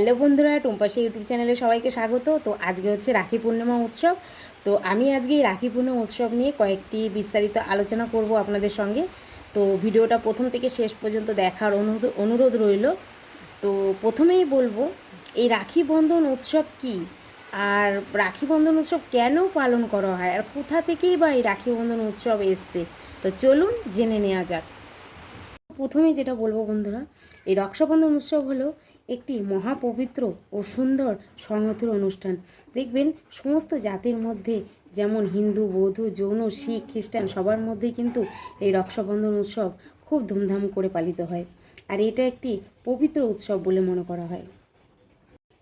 Hello বন্ধুরা, টুম্পাশি YouTube চ্যানেলে সবাইকে স্বাগত। তো আজকে হচ্ছে রাখি পূর্ণিমা উৎসব। তো আমি আজকে এই রাখি পূর্ণিমা উৎসব নিয়ে কয়েকটি বিস্তারিত আলোচনা করব আপনাদের সঙ্গে। তো ভিডিওটা প্রথম থেকে শেষ পর্যন্ত দেখার অনুরোধ অনুরোধ রইল। তো প্রথমেই বলব, এই রাখি বন্ধন উৎসব কি? আর রাখি বন্ধন উৎসব কেন পালন করা হয়? আর কোথা থেকেই বা এই রাখি বন্ধন উৎসব এসছে? তো চলুন জেনে নেওয়া যাক। প্রথমেই যেটা বলব বন্ধুরা, এই রক্ষাবন্ধন উৎসব হলো একটি মহাপবিত্র ও সুন্দর সংহতির অনুষ্ঠান। দেখবেন সমস্ত জাতির মধ্যে যেমন হিন্দু, বৌদ্ধ, জৈন, শিখ, খ্রিস্টান সবার মধ্যেই কিন্তু এই রক্ষাবন্ধন উৎসব খুব ধুমধাম করে পালিত হয়। আর এটা একটি পবিত্র উৎসব বলে মনে করা হয়।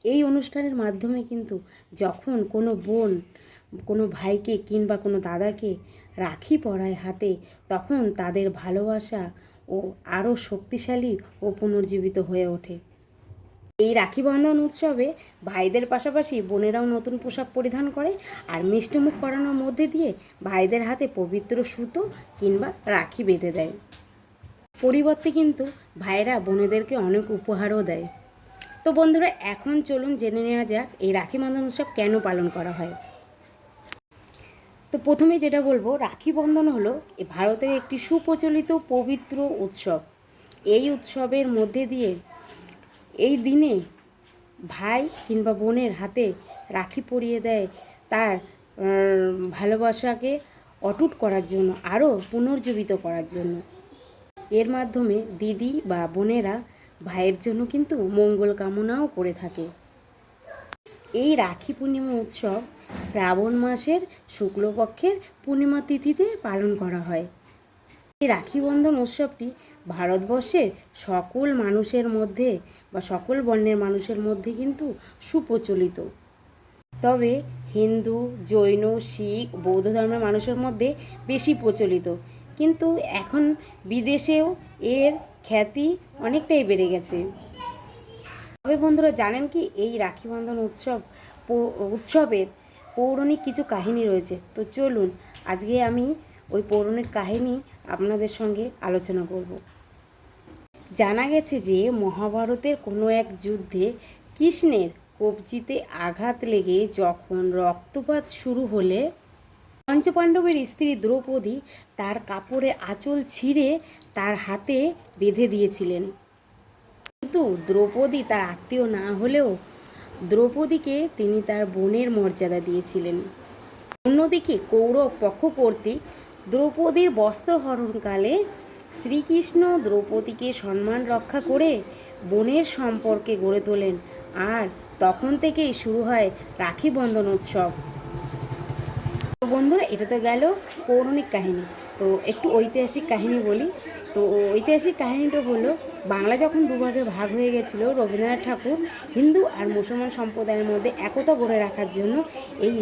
এই অনুষ্ঠানের মাধ্যমে কিন্তু যখন কোনো বোন, কোনো ভাইকে কিংবা কোনো দাদাকে রাখি পরায় হাতে, তখন তাদের ভালোবাসা ও আরও শক্তিশালী ও পুনর্জীবিত হয়ে ওঠে। এই রাখি বন্ধন উৎসবে ভাইদের পাশাপাশি বোনেরাও নতুন পোশাক পরিধান করে আর মিষ্টিমুখ করানোর মধ্যে দিয়ে ভাইদের হাতে পবিত্র সুতো কিংবা রাখি বেঁধে দেয়। পরিবর্তে কিন্তু ভাইরা বোনেদেরকে অনেক উপহারও দেয়। তো বন্ধুরা, এখন চলুন জেনে নেওয়া যাক এই রাখি বন্ধন উৎসব কেন পালন করা হয়। তো প্রথমে যেটা বলব, রাখি বন্ধন হলো ভারতের একটি সুপ্রচলিত পবিত্র উৎসব। এই উৎসবের মধ্যে দিয়ে এই দিনে ভাই কিংবা বোনের হাতে রাখি পরিয়ে দেয় তার ভালোবাসাকে অটুট করার জন্য, আরও পুনর্জীবিত করার জন্য। এর মাধ্যমে দিদি বা বোনেরা ভাইয়ের জন্য কিন্তু মঙ্গল কামনাও করে থাকে। এই রাখি পূর্ণিমা উৎসব শ্রাবণ মাসের শুক্লপক্ষের পূর্ণিমা তিথিতে পালন করা হয়। এই রাখি বন্ধন উৎসবটি ভারতবর্ষের সকল মানুষের মধ্যে বা সকল বর্ণের মানুষের মধ্যে কিন্তু সুপ্রচলিত। তবে হিন্দু, জৈন, শিখ, বৌদ্ধ ধর্মের মানুষের মধ্যে বেশি প্রচলিত। কিন্তু এখন বিদেশেও এর খ্যাতি অনেকটাই বেড়ে গেছে। তবে বন্ধুরা জানেন কি, এই রাখি বন্ধন উৎসব উৎসবের পৌরাণিক কিছু কাহিনী রয়েছে। তো চলুন, আজকে আমি ওই পৌরাণিক কাহিনী আপনাদের সঙ্গে আলোচনা করব। জানা গেছে যে, মহাভারতের কোনো এক যুদ্ধে কৃষ্ণের কবজিতে আঘাত লেগে যখন রক্তপাত শুরু হলে পঞ্চপাণ্ডবের স্ত্রী দ্রৌপদী তার কাপড়ে আঁচল ছিঁড়ে তার হাতে বেঁধে দিয়েছিলেন। কিন্তু দ্রৌপদী তার আত্মীয় না হলেও দ্রৌপদীকে তিনি তার বোনের মর্যাদা দিয়েছিলেন। অন্যদিকে কৌরব পক্ষ কর্তৃক দ্রৌপদীর বস্ত্রহরণকালে শ্রীকৃষ্ণ দ্রৌপদীকে সম্মান রক্ষা করে বোনের সম্পর্কে গড়ে তোলেন আর তখন থেকেই শুরু হয় রাখি বন্ধন উৎসব। বন্ধুরা, এটা তো গেল পৌরাণিক কাহিনী। তো একটু ঐতিহাসিক কাহিনী বলি। তো ঐতিহাসিক কাহিনীটা হলো, বাংলা যখন দুভাগে ভাগ হয়ে গেছিল, রবীন্দ্রনাথ ঠাকুর হিন্দু আর মুসলমান সম্প্রদায়ের মধ্যে একতা গড়ে রাখার জন্য এই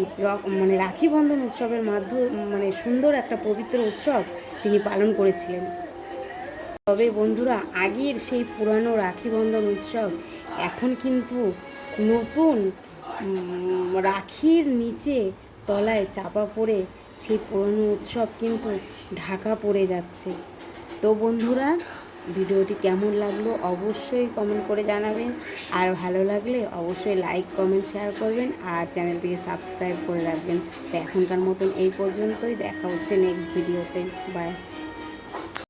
মানে রাখি বন্ধন উৎসবের মাধ্যমে মানে সুন্দর একটা পবিত্র উৎসব তিনি পালন করেছিলেন। তবে বন্ধুরা, আগের সেই পুরানো রাখি বন্ধন উৎসব এখন কিন্তু নতুন রাখির নিচে তলায় চাপা পড়ে সেই পুরনো উৎসব কিন্তু ঢাকা পড়ে যাচ্ছে। তো বন্ধুরা, ভিডিওটি কেমন লাগল অবশ্যই কমেন্ট করে জানাবেন। আর ভালো লাগলে অবশ্যই লাইক কমেন্ট শেয়ার করবেন আর চ্যানেলটিকে সাবস্ক্রাইব করে রাখবেন। তো এখনকার মতন এই পর্যন্তই। দেখা হচ্ছে নেক্সট ভিডিওতে বাই